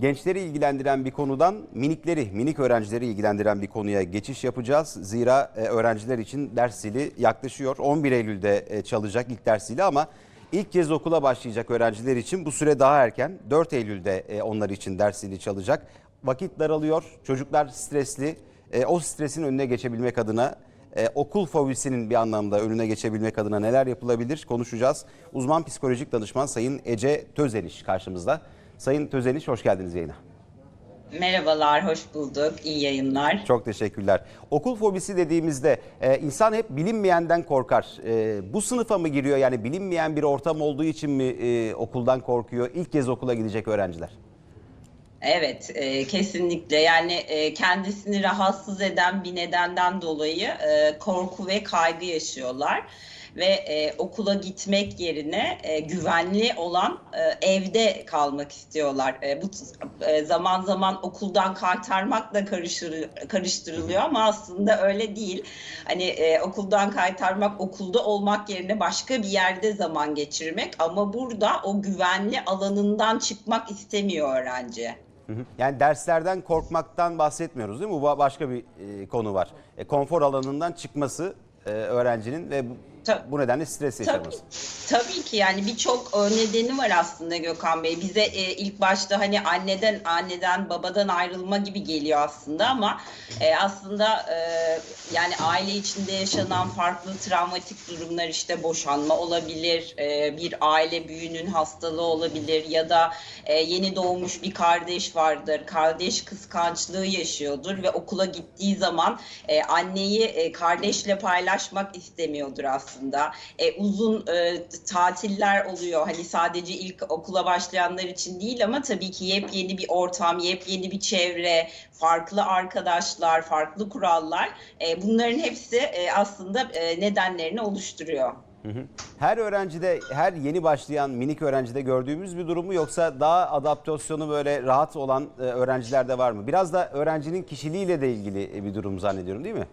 Gençleri ilgilendiren bir konudan minikleri, minik öğrencileri ilgilendiren bir konuya geçiş yapacağız. Zira e, öğrenciler için ders zili yaklaşıyor. 11 Eylül'de e, çalacak ilk ders zili ama ilk kez okula başlayacak öğrenciler için bu süre daha erken. 4 Eylül'de e, onlar için ders zili çalacak. Vakit daralıyor, çocuklar stresli. O stresin önüne geçebilmek adına e, okul fobisinin bir anlamda önüne geçebilmek adına neler yapılabilir konuşacağız. Uzman psikolojik danışman Sayın Ece Tözeniş karşımızda. Sayın Tözeniş hoş geldiniz yayına. Merhabalar, hoş bulduk. İyi yayınlar. Çok teşekkürler. Okul fobisi dediğimizde e, insan hep bilinmeyenden korkar. E, bu sınıfa mı giriyor yani bilinmeyen bir ortam olduğu için mi e, okuldan korkuyor? İlk kez okula gidecek öğrenciler. Evet, e, kesinlikle. Yani e, kendisini rahatsız eden bir nedenden dolayı e, korku ve kaygı yaşıyorlar. Ve e, okula gitmek yerine e, güvenli olan e, evde kalmak istiyorlar. E, bu e, zaman zaman okuldan kaytarmakla karıştır, karıştırılıyor ama aslında öyle değil. Hani e, okuldan kaytarmak, okulda olmak yerine başka bir yerde zaman geçirmek ama burada o güvenli alanından çıkmak istemiyor öğrenci. Yani derslerden korkmaktan bahsetmiyoruz değil mi? Bu ba- başka bir e, konu var. E, konfor alanından çıkması e, öğrencinin ve Tabii. bu nedenle stres Tabii, yaşaması. tabii ki yani birçok e, nedeni var aslında Gökhan Bey. Bize e, ilk başta hani anneden anneden babadan ayrılma gibi geliyor aslında ama e, aslında e, yani aile içinde yaşanan farklı travmatik durumlar işte boşanma olabilir, e, bir aile büyüğünün hastalığı olabilir ya da e, yeni doğmuş bir kardeş vardır. Kardeş kıskançlığı yaşıyordur ve okula gittiği zaman e, anneyi e, kardeşle paylaşmak istemiyordur aslında. E, uzun e, tatiller oluyor. Hani sadece ilk okula başlayanlar için değil ama tabii ki yepyeni bir ortam, yepyeni bir çevre, farklı arkadaşlar, farklı kurallar. E, bunların hepsi e, aslında e, nedenlerini oluşturuyor. Her öğrencide, her yeni başlayan minik öğrencide gördüğümüz bir durum mu yoksa daha adaptasyonu böyle rahat olan e, öğrenciler de var mı? Biraz da öğrencinin kişiliğiyle de ilgili bir durum zannediyorum değil mi?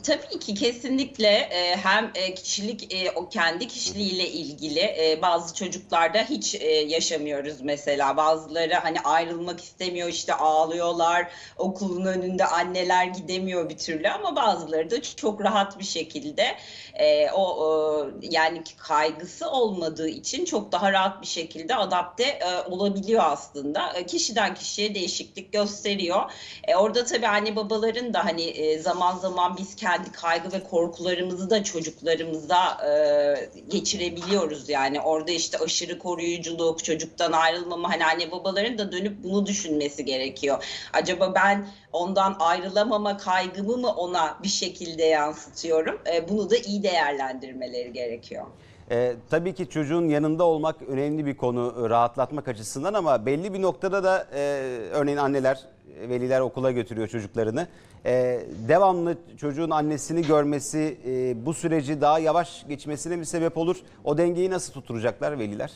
Tabii ki kesinlikle e, hem e, kişilik e, o kendi kişiliğiyle ilgili e, bazı çocuklarda hiç e, yaşamıyoruz mesela. Bazıları hani ayrılmak istemiyor işte ağlıyorlar okulun önünde anneler gidemiyor bir türlü ama bazıları da çok rahat bir şekilde e, o, o yani kaygısı olmadığı için çok daha rahat bir şekilde adapte e, olabiliyor aslında. E, kişiden kişiye değişiklik gösteriyor. E, orada tabii anne babaların da hani e, zaman zaman biz kendi kaygı ve korkularımızı da çocuklarımıza e, geçirebiliyoruz yani orada işte aşırı koruyuculuk, çocuktan ayrılmama hani anne babaların da dönüp bunu düşünmesi gerekiyor. Acaba ben ondan ayrılamama kaygımı mı ona bir şekilde yansıtıyorum? E, bunu da iyi değerlendirmeleri gerekiyor. Ee, tabii ki çocuğun yanında olmak önemli bir konu e, rahatlatmak açısından ama belli bir noktada da e, örneğin anneler, e, veliler okula götürüyor çocuklarını. E, devamlı çocuğun annesini görmesi e, bu süreci daha yavaş geçmesine bir sebep olur. O dengeyi nasıl tutturacaklar veliler?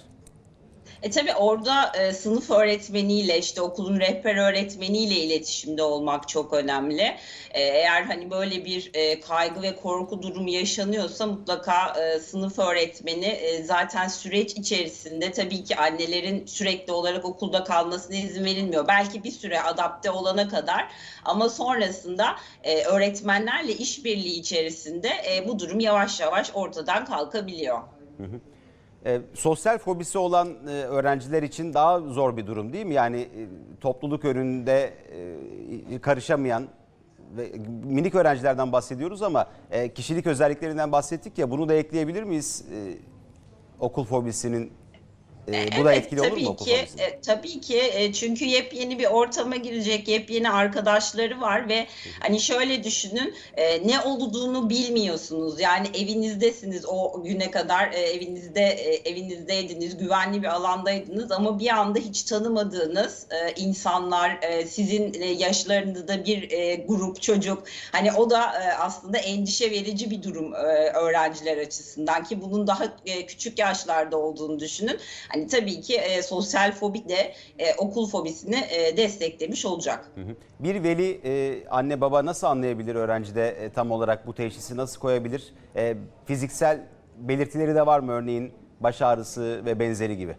E tabii orada e, sınıf öğretmeniyle işte okulun rehber öğretmeniyle iletişimde olmak çok önemli. E, eğer hani böyle bir e, kaygı ve korku durumu yaşanıyorsa mutlaka e, sınıf öğretmeni e, zaten süreç içerisinde tabii ki annelerin sürekli olarak okulda kalmasına izin verilmiyor. Belki bir süre adapte olana kadar ama sonrasında e, öğretmenlerle işbirliği içerisinde e, bu durum yavaş yavaş ortadan kalkabiliyor. E, sosyal fobisi olan e, öğrenciler için daha zor bir durum değil mi? Yani e, topluluk önünde e, karışamayan ve minik öğrencilerden bahsediyoruz ama e, kişilik özelliklerinden bahsettik ya bunu da ekleyebilir miyiz? E, okul fobisinin e, bu da Evet, etkili olur tabii mu okul ki, e, tabii ki E, çünkü yepyeni bir ortama girecek, yepyeni arkadaşları var ve hani şöyle düşünün e, ne olduğunu bilmiyorsunuz. Yani evinizdesiniz o güne kadar e, evinizde e, evinizdeydiniz, güvenli bir alandaydınız ama bir anda hiç tanımadığınız e, insanlar, e, sizin e, yaşlarınızda bir e, grup çocuk hani o da e, aslında endişe verici bir durum e, öğrenciler açısından ki bunun daha e, küçük yaşlarda olduğunu düşünün. Hani tabii ki e, sosyal fobi de e, okul fobisini e, desteklemiş olacak. Hı hı. Bir veli e, anne baba nasıl anlayabilir öğrencide e, tam olarak bu teşhisi nasıl koyabilir? E, fiziksel belirtileri de var mı örneğin baş ağrısı ve benzeri gibi?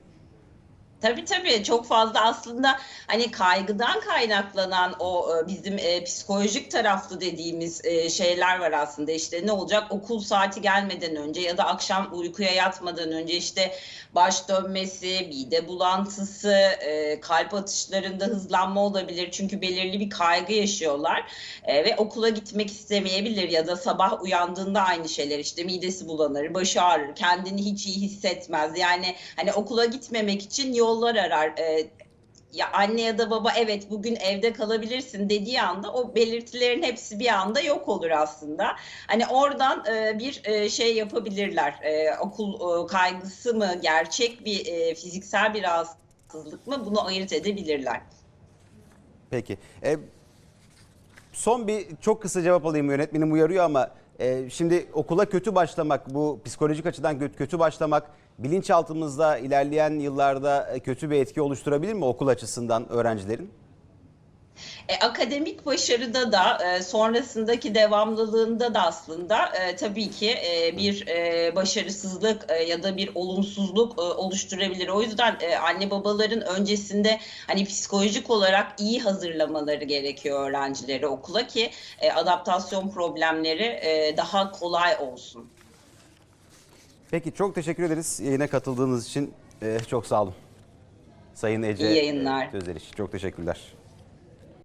Tabii tabii. Çok fazla aslında hani kaygıdan kaynaklanan o e, bizim e, psikolojik taraflı dediğimiz e, şeyler var aslında. İşte ne olacak? Okul saati gelmeden önce ya da akşam uykuya yatmadan önce işte baş dönmesi, mide bulantısı, e, kalp atışlarında hızlanma olabilir. Çünkü belirli bir kaygı yaşıyorlar E, ve okula gitmek istemeyebilir ya da sabah uyandığında aynı şeyler. İşte midesi bulanır, başı ağrır, kendini hiç iyi hissetmez. Yani hani okula gitmemek için yollar arar. Ee, ya anne ya da baba evet bugün evde kalabilirsin dediği anda o belirtilerin hepsi bir anda yok olur aslında. Hani oradan e, bir e, şey yapabilirler. E, okul e, kaygısı mı, gerçek bir e, fiziksel bir rahatsızlık mı bunu ayırt edebilirler. Peki. E, son bir çok kısa cevap alayım yönetmenim uyarıyor ama e, şimdi okula kötü başlamak bu psikolojik açıdan kötü, başlamak bilinçaltımızda ilerleyen yıllarda e, kötü bir etki oluşturabilir mi okul açısından öğrencilerin? E, akademik başarıda da e, sonrasındaki devamlılığında da aslında e, tabii ki e, bir e, başarısızlık e, ya da bir olumsuzluk e, oluşturabilir. O yüzden e, anne babaların öncesinde hani psikolojik olarak iyi hazırlamaları gerekiyor öğrencileri okula ki e, adaptasyon problemleri e, daha kolay olsun. Peki çok teşekkür ederiz yayına katıldığınız için. E, çok sağ olun. Sayın Ece İyi yayınlar. Özeriş. Çok teşekkürler.